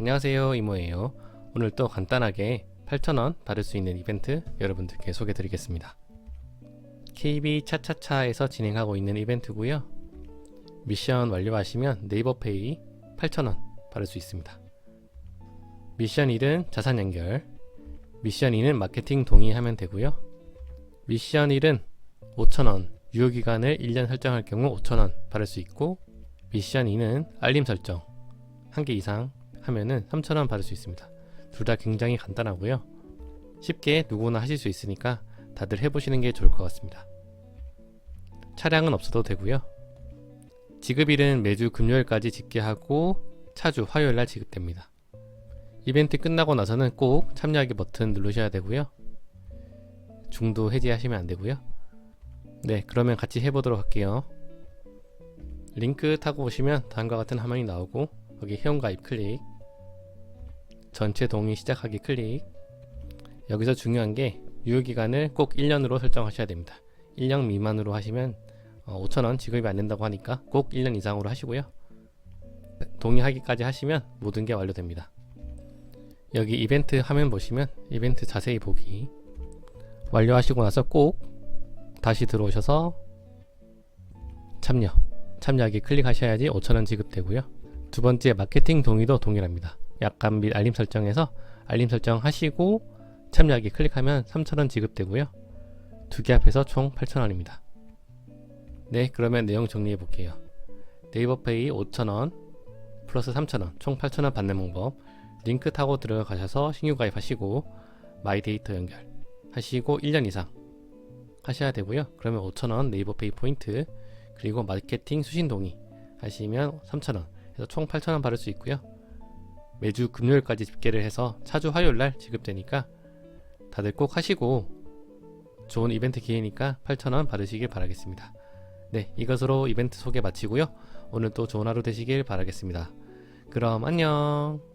안녕하세요 이모예요. 오늘 또 간단하게 8,000원 받을 수 있는 이벤트 여러분들께 소개해 드리겠습니다. KB 차차차에서 진행하고 있는 이벤트고요. 미션 완료하시면 네이버페이 8,000원 받을 수 있습니다. 미션 1은 자산 연결 미션 2는 마케팅 동의하면 되고요. 미션 1은 5,000원 유효기간을 1년 설정할 경우 5,000원 받을 수 있고 미션 2는 알림 설정 한개 이상 하면은 3,000원 받을 수 있습니다. 둘 다 굉장히 간단하고요. 쉽게 누구나 하실 수 있으니까 다들 해보시는 게 좋을 것 같습니다. 차량은 없어도 되고요. 지급일은 매주 금요일까지 집계하고 차주 화요일 날 지급됩니다. 이벤트 끝나고 나서는 꼭 참여하기 버튼 누르셔야 되고요. 중도 해지하시면 안 되고요. 네, 그러면 같이 해보도록 할게요. 링크 타고 오시면 다음과 같은 화면이 나오고 여기 회원가입 클릭 전체 동의 시작하기 클릭. 여기서 중요한 게 유효기간을 꼭 1년으로 설정하셔야 됩니다. 1년 미만으로 하시면 어, 5천원 지급이 안 된다고 하니까 꼭 1년 이상으로 하시고요. 동의하기까지 하시면 모든 게 완료됩니다. 여기 이벤트 화면 보시면 이벤트 자세히 보기. 완료하시고 나서 꼭 다시 들어오셔서 참여. 참여하기 클릭하셔야지 5천원 지급되고요. 두 번째 마케팅 동의도 동일합니다. 약간 및 알림 설정에서 알림 설정 하시고 참여하기 클릭하면 3,000원 지급되고요. 두 개 합해서 총 8,000원입니다. 네, 그러면 내용 정리해 볼게요. 네이버페이 5,000원 플러스 3,000원 총 8,000원 받는 방법 링크 타고 들어가셔서 신규 가입하시고 마이 데이터 연결 하시고 1년 이상 하셔야 되고요. 그러면 5,000원 네이버페이 포인트 그리고 마케팅 수신 동의 하시면 3,000원 그래서 총 8,000원 받을 수 있고요. 매주 금요일까지 집계를 해서 차주 화요일 날 지급되니까 다들 꼭 하시고 좋은 이벤트 기회니까 8,000원 받으시길 바라겠습니다. 네, 이것으로 이벤트 소개 마치고요. 오늘 또 좋은 하루 되시길 바라겠습니다. 그럼 안녕.